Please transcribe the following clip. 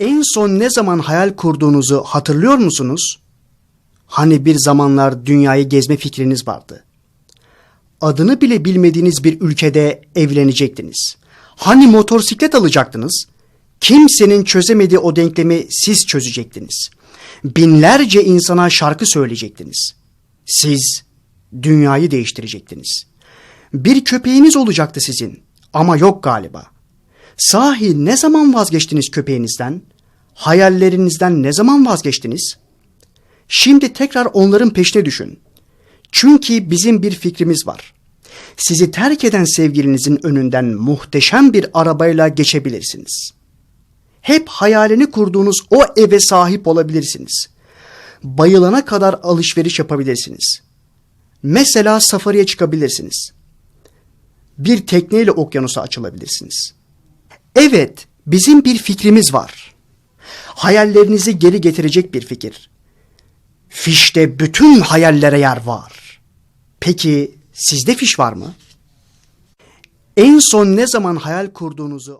En son ne zaman hayal kurduğunuzu hatırlıyor musunuz? Hani bir zamanlar dünyayı gezme fikriniz vardı. Adını bile bilmediğiniz bir ülkede evlenecektiniz. Hani motosiklet alacaktınız? Kimsenin çözemediği o denklemi siz çözecektiniz. Binlerce insana şarkı söyleyecektiniz. Siz dünyayı değiştirecektiniz. Bir köpeğiniz olacaktı sizin ama yok galiba. Sahi ne zaman vazgeçtiniz köpeğinizden? Hayallerinizden ne zaman vazgeçtiniz? Şimdi tekrar onların peşine düşün. Çünkü bizim bir fikrimiz var. Sizi terk eden sevgilinizin önünden muhteşem bir arabayla geçebilirsiniz. Hep hayalini kurduğunuz o eve sahip olabilirsiniz. Bayılana kadar alışveriş yapabilirsiniz. Mesela safariye çıkabilirsiniz. Bir tekneyle okyanusa açılabilirsiniz. Evet, bizim bir fikrimiz var. Hayallerinizi geri getirecek bir fikir. Fişte bütün hayallere yer var. Peki sizde fiş var mı? En son ne zaman hayal kurduğunuzu